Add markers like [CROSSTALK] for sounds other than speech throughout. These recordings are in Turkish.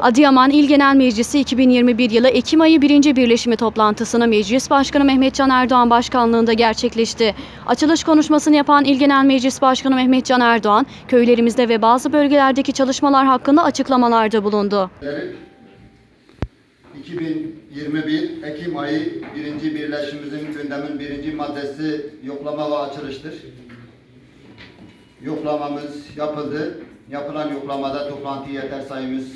Adıyaman İl Genel Meclisi 2021 yılı Ekim ayı 1. birleşimi toplantısını Meclis Başkanı Mehmet Can Erdoğan başkanlığında gerçekleşti. Açılış konuşmasını yapan İl Genel Meclis Başkanı Mehmet Can Erdoğan, köylerimizde ve bazı bölgelerdeki çalışmalar hakkında açıklamalarda bulundu. Ederek 2021 Ekim ayı birinci birleşimimizin gündemin birinci maddesi yoklama ve açılıştır. Yoklamamız yapıldı. Yapılan yoklamada toplantı yeter sayımız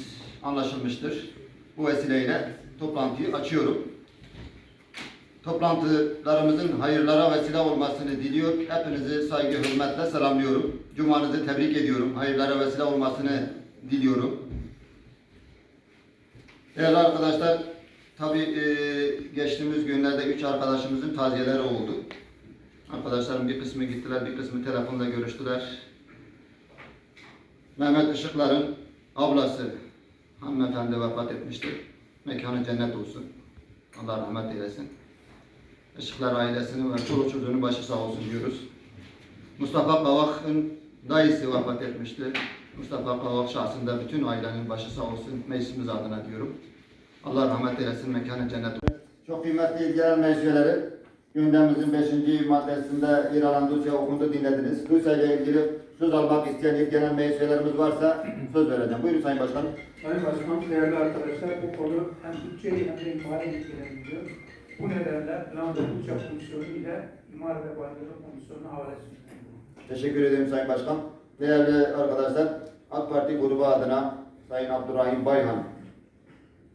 anlaşılmıştır. Bu vesileyle toplantıyı açıyorum. Toplantılarımızın hayırlara vesile olmasını diliyor. Hepinizi saygı hürmetle selamlıyorum. Cumanızı tebrik ediyorum. Hayırlara vesile olmasını diliyorum. Değerli arkadaşlar, tabii e, geçtiğimiz günlerde üç arkadaşımızın taziyeleri oldu. Arkadaşlarım bir kısmı gittiler, bir kısmı telefonda görüştüler. Mehmet Işıklar'ın ablası hanımefendi vefat etmiştir. Mekanı cennet olsun. Allah rahmet eylesin. Işıklar ailesini ve çoluk çocuğunun başı sağ olsun diyoruz. Mustafa Kavak'ın dayısı vefat etmişti. Mustafa Kavak şahsında bütün ailenin başı sağ olsun meclisimiz adına diyorum. Allah rahmet eylesin, mekanı cennet olsun. Çok kıymetli ilgilenen meclisleri, gündemimizin 5. maddesinde yer alan dosya okundu dinlediniz. Dosya ile ilgili söz almak isteyen ilgilenen meclislerimiz varsa [CLEARS THROAT] söz vereceğim. Buyurun Sayın Başkanım. Sayın Başkanım, değerli arkadaşlar, bu konu hem bütçeyi hem de imara ilgilendiriyor. Bu nedenle ve Bütçe Komisyonu ile İmar ve Bankası Komisyonu havalesi Teşekkür ederim Sayın Başkan. Değerli arkadaşlar, AK Parti grubu adına Sayın Abdurrahim Bayhan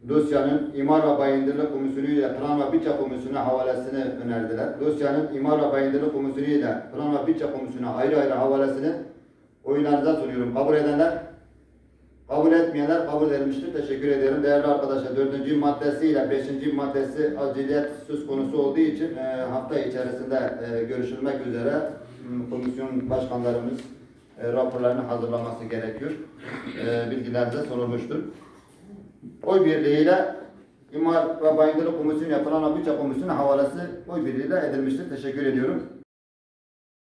dosyanın İmar ve Bayındırlık Komisyonu ile Plan ve Bütçe Komisyonu havalesini önerdiler. Dosyanın İmar ve Bayındırlık Komisyonu ile Plan ve Bütçe Komisyonu ayrı ayrı havalesini oylarınıza sunuyorum. Kabul edenler, kabul etmeyenler kabul edilmiştir. Teşekkür ederim. Değerli arkadaşlar, dördüncü maddesi ile beşinci maddesi aciliyet söz konusu olduğu için e, hafta içerisinde e, görüşülmek üzere m, komisyon başkanlarımız e, raporlarını hazırlaması gerekiyor. E, bilgilerinize sorulmuştur. Oy birliğiyle İmar ve Bayındırlık Komisyonu yapılan bütçe komisyonu havalesi oy birliğiyle edilmiştir. Teşekkür ediyorum.